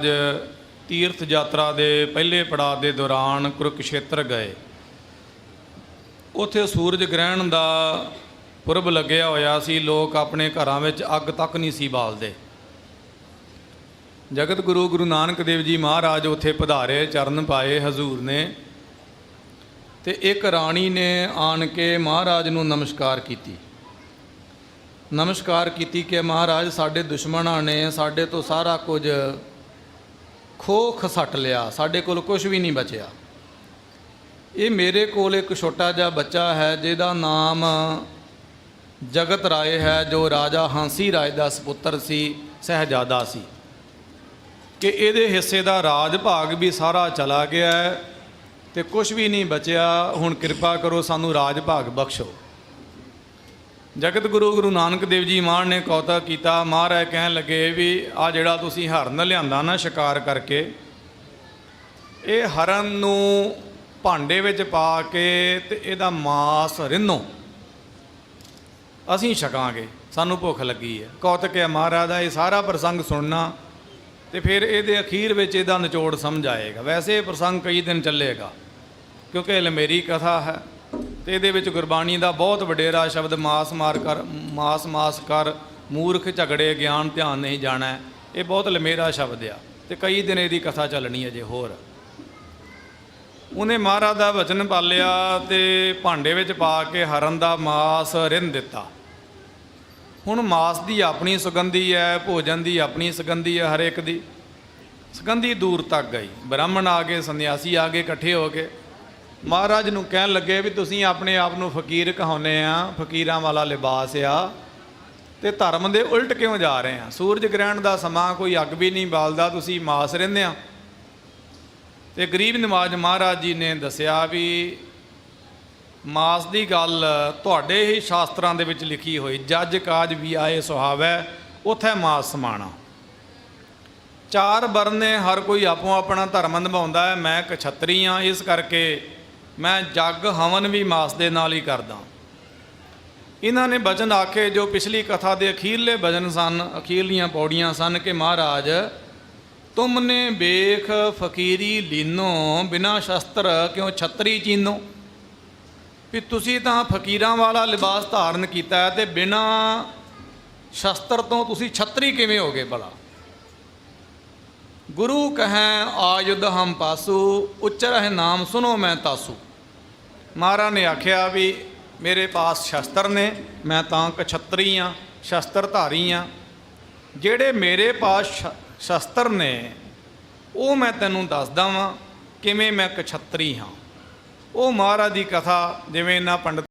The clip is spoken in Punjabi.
ਅੱਜ ਤੀਰਥ ਯਾਤਰਾ ਦੇ ਪਹਿਲੇ ਪੜਾਅ ਦੇ ਦੌਰਾਨ ਕੁਰਕਸ਼ੇਤਰ ਗਏ। ਉੱਥੇ ਸੂਰਜ ਗ੍ਰਹਿਣ ਦਾ ਪੁਰਬ ਲੱਗਿਆ ਹੋਇਆ ਸੀ। ਲੋਕ ਆਪਣੇ ਘਰਾਂ ਵਿੱਚ ਅੱਗ ਤੱਕ ਨਹੀਂ ਸੀ ਬਾਲਦੇ। ਜਗਤ ਗੁਰੂ ਗੁਰੂ ਨਾਨਕ ਦੇਵ ਜੀ ਮਹਾਰਾਜ ਉੱਥੇ ਪਧਾਰੇ ਚਰਨ ਪਾਏ ਹਜ਼ੂਰ ਨੇ ਤੇ ਇੱਕ ਰਾਣੀ ਨੇ ਆਣ ਕੇ ਮਹਾਰਾਜ ਨੂੰ ਨਮਸਕਾਰ ਕੀਤੀ। ਨਮਸਕਾਰ ਕੀਤੀ ਕਿ ਮਹਾਰਾਜ, ਸਾਡੇ ਦੁਸ਼ਮਣਾਂ ਨੇ ਸਾਡੇ ਤੋਂ ਸਾਰਾ ਕੁਝ ਖੋਹ ਖਸਟ ਲਿਆ, ਸਾਡੇ ਕੋਲ ਕੁਝ ਵੀ ਨਹੀਂ ਬਚਿਆ। ਇਹ ਮੇਰੇ ਕੋਲ ਇੱਕ ਛੋਟਾ ਜਿਹਾ ਬੱਚਾ ਹੈ, ਜਿਹਦਾ ਨਾਮ ਜਗਤ ਰਾਏ ਹੈ, ਜੋ ਰਾਜਾ ਹਾਂਸੀ ਰਾਏ ਦਾ ਸੁਪੁੱਤਰ ਸੀ, ਸਹਿਜਾਦਾ ਸੀ। ਕਿ ਇਹਦੇ ਹਿੱਸੇ ਦਾ ਰਾਜ ਭਾਗ ਵੀ ਸਾਰਾ ਚਲਾ ਗਿਆ ਹੈ ਤੇ ਕੁਝ ਵੀ ਨਹੀਂ ਬਚਿਆ। ਹੁਣ ਕਿਰਪਾ ਕਰੋ ਸਾਨੂੰ ਰਾਜ ਭਾਗ ਬਖਸ਼ੋ। ਜਗਤ ਗੁਰੂ ਗੁਰੂ ਨਾਨਕ ਦੇਵ ਜੀ ਮਾਨ ਨੇ ਕੌਤਾ ਕੀਤਾ, ਮਹਾਰਾਜ ਕਹਿਣ ਲੱਗੇ ਵੀ ਆ ਜਿਹੜਾ ਤੁਸੀਂ ਹਰਨ ਲਿਆਂਦਾ ਨਾ ਸ਼ਿਕਾਰ ਕਰਕੇ, ਇਹ ਹਰਨ ਨੂੰ ਭਾਂਡੇ ਵਿੱਚ ਪਾ ਕੇ ਤੇ ਇਹਦਾ ਮਾਸ ਰਿੰਨੋ। ਅਸੀਂ ਛਕਾਂਗੇ, ਸਾਨੂੰ ਭੁੱਖ ਲੱਗੀ ਹੈ। ਕੌਤਕ ਹੈ ਮਹਾਰਾਜ ਦਾ ਇਹ ਸਾਰਾ ਪ੍ਰਸੰਗ ਸੁਣਨਾ ਤੇ ਫਿਰ ਇਹਦੇ ਅਖੀਰ ਵਿੱਚ ਇਹਦਾ ਨਿਚੋੜ ਸਮਝ ਆਏਗਾ। ਵੈਸੇ ਇਹ ਪ੍ਰਸੰਗ ਕਈ ਦਿਨ ਚੱਲੇਗਾ, ਕਿਉਂਕਿ ਇਹ ਲਮੇਰੀ ਕਥਾ ਹੈ। ਤੇ ਇਹਦੇ ਵਿੱਚ ਗੁਰਬਾਣੀ ਦਾ ਬਹੁਤ ਵਡੇਰਾ ਸ਼ਬਦ ਮਾਸ ਮਾਰ ਕਰ, ਮਾਸ ਮਾਸ ਕਰ, ਮੂਰਖ ਝਗੜੇ ਗਿਆਨ ਧਿਆਨ ਨਹੀਂ ਜਾਣਾ, ਇਹ ਬਹੁਤ ਲਮੇਰਾ ਸ਼ਬਦ ਆ ਤੇ ਕਈ ਦਿਨ ਇਹਦੀ ਕਥਾ ਚੱਲਣੀ ਅਜੇ ਹੋਰ। ਉਹਨੇ ਮਹਾਰਾਜ ਦਾ ਵਚਨ ਪਾਲਿਆ ਤੇ ਭਾਂਡੇ ਵਿੱਚ ਪਾ ਕੇ ਹਰਨ ਦਾ ਮਾਸ ਰਿੰਨ ਦਿੱਤਾ। ਹੁਣ ਮਾਸ ਦੀ ਆਪਣੀ ਸੁਗੰਧੀ ਹੈ, ਭੋਜਨ ਦੀ ਆਪਣੀ ਸੁਗੰਧੀ ਹੈ ਹਰ ਇੱਕ ਦੀ। ਸੁਗੰਧੀ ਦੂਰ ਤੱਕ ਗਈ। ਬ੍ਰਾਹਮਣ ਆ ਗਏ, ਸੰਨਿਆਸੀ ਆ ਗਏ, ਇਕੱਠੇ ਹੋ ਕੇ ਮਹਾਰਾਜ ਨੂੰ ਕਹਿਣ ਲੱਗੇ ਵੀ ਤੁਸੀਂ ਆਪਣੇ ਆਪ ਨੂੰ ਫਕੀਰ ਕਹਾਉਂਦੇ ਆ, ਫਕੀਰਾਂ ਵਾਲਾ ਲਿਬਾਸ ਆ ਤੇ ਧਰਮ ਦੇ ਉਲਟ ਕਿਉਂ ਜਾ ਰਹੇ ਆ? ਸੂਰਜ ਗ੍ਰਹਿਣ ਦਾ ਸਮਾਂ ਕੋਈ ਅੱਗ ਵੀ ਨਹੀਂ ਬਾਲਦਾ, ਤੁਸੀਂ ਮਾਸ ਰਹਿੰਦੇ ਆ। ਤੇ ਗਰੀਬ ਨਿਵਾਜ ਮਹਾਰਾਜ ਜੀ ਨੇ ਦੱਸਿਆ ਵੀ ਮਾਸ ਦੀ ਗੱਲ ਤੁਹਾਡੇ ਹੀ ਸ਼ਾਸਤਰਾਂ ਦੇ ਵਿੱਚ ਲਿਖੀ ਹੋਈ, ਜੱਜ ਕਾਜ ਵੀ ਆਏ ਸੁਹਾਵੈ, ਉਥੇ ਮਾਸ ਸਮਾਣਾ। ਚਾਰ ਵਰਨ ਨੇ ਹਰ ਕੋਈ ਆਪੋ ਆਪਣਾ ਧਰਮ ਨਿਭਾਉਂਦਾ ਹੈ, ਮੈਂ ਕਛਤਰੀ ਹਾਂ ਇਸ ਕਰਕੇ ਮੈਂ ਜੱਗ ਹਵਨ ਵੀ ਮਾਸ ਦੇ ਨਾਲ ਹੀ ਕਰਦਾ। ਇਹਨਾਂ ਨੇ ਬਚਨ ਆਖੇ, ਜੋ ਪਿਛਲੀ ਕਥਾ ਦੇ ਅਖੀਰਲੇ ਬਚਨ ਸਨ ਅਖੀਰਲੀਆਂ ਪੌੜੀਆਂ ਸਨ ਕਿ ਮਹਾਰਾਜ ਤੁਮਨੇ ਵੇਖ ਫਕੀਰੀ ਲੀਨੋ, ਬਿਨਾ ਸ਼ਸਤਰ ਕਿਉਂ ਛਤਰੀ ਚੀਨੋ? ਵੀ ਤੁਸੀਂ ਤਾਂ ਫਕੀਰਾਂ ਵਾਲਾ ਲਿਬਾਸ ਧਾਰਨ ਕੀਤਾ ਹੈ ਤੇ ਬਿਨਾ ਸ਼ਸਤਰ ਤੋਂ ਤੁਸੀਂ ਛਤਰੀ ਕਿਵੇਂ ਹੋਗੇ ਭਲਾ? ਗੁਰੂ ਕਹੈ, ਆਯੁਧ ਹਮ ਪਾਸੂ, ਉਚਰਹਿ ਨਾਮ ਸੁਨੋ ਮੈਂ ਤਾਸੂ। ਮਹਾਰਾਜ ਨੇ ਆਖਿਆ ਵੀ ਮੇਰੇ ਪਾਸ ਸ਼ਸਤਰ ਨੇ, ਮੈਂ ਤਾਂ ਕਛਤਰੀ ਆ ਸ਼ਸਤਰ ਧਾਰੀ ਆ। ਜਿਹੜੇ ਮੇਰੇ ਪਾਸ ਸ਼- ਸ਼ਸਤਰ ਨੇ, ਉਹ ਮੈਂ ਤੈਨੂੰ ਦੱਸਦਾ ਵਾਂ ਕਿਵੇਂ ਮੈਂ ਕਛਤਰੀ ਹਾਂ ਉਹ ਮਹਾਰਾਜ ਦੀ ਕਥਾ, ਜਿਵੇਂ ਇਹਨਾਂ ਪੰਡਤ